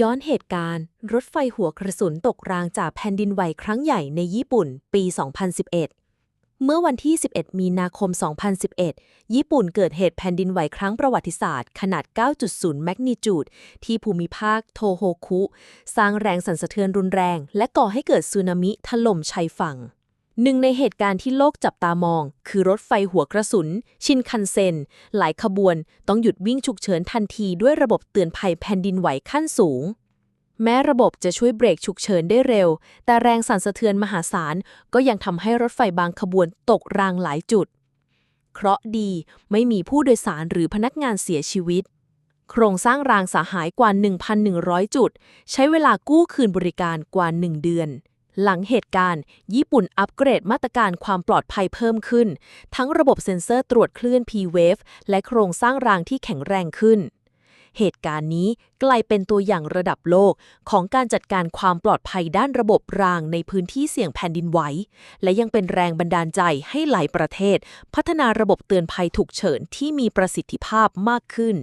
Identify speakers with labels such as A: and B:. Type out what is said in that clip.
A: ย้อนเหตุการณ์ รถไฟหัวกระสุนตกรางจากแผ่นดินไหวครั้งใหญ่ในญี่ปุ่น ปี 2011 เมื่อวันที่ 11 มีนาคม 2011 ญี่ปุ่นเกิดเหตุแผ่นดินไหวครั้งประวัติศาสตร์ ขนาด 9.0 แมกนิจูด ที่ภูมิภาคโทโฮคุ สร้างแรงสั่นสะเทือนรุนแรง และก่อให้เกิดสึนามิถล่มชายฝั่ง หนึ่งในเหตุการณ์ที่โลกจับตามอง คือรถไฟหัวกระสุน ชินคันเซ็น หลายขบวนต้องหยุดวิ่งฉุกเฉินทันทีด้วยระบบเตือนภัยแผ่นดินไหวขั้นสูง แม้ระบบจะช่วยเบรกฉุกเฉินได้เร็ว แต่แรงสั่นสะเทือนมหาศาล ก็ยังทำให้รถไฟบางขบวนตกรางหลายจุด เคราะดีไม่มีผู้โดยสารหรือพนักงานเสียชีวิต โครงสร้างรางสาหายกว่า 1,100 จุด ใช้เวลากู้คืนบริการกว่า 1 เดือน หลังเหตุการณ์ ญี่ปุ่นอัปเกรดมาตรการความปลอดภัยเพิ่มขึ้น ทั้งระบบเซ็นเซอร์ตรวจคลื่น P-Wave และโครงสร้างรางที่แข็งแรงขึ้น เหตุการณ์นี้กลายเป็นตัวอย่างระดับโลกของการจัดการความปลอดภัยด้านระบบรางในพื้นที่เสี่ยงแผ่นดินไหว และยังเป็นแรงบันดาลใจให้หลายประเทศ พัฒนาระบบเตือนภัยฉุกเฉินที่มีประสิทธิภาพมากขึ้น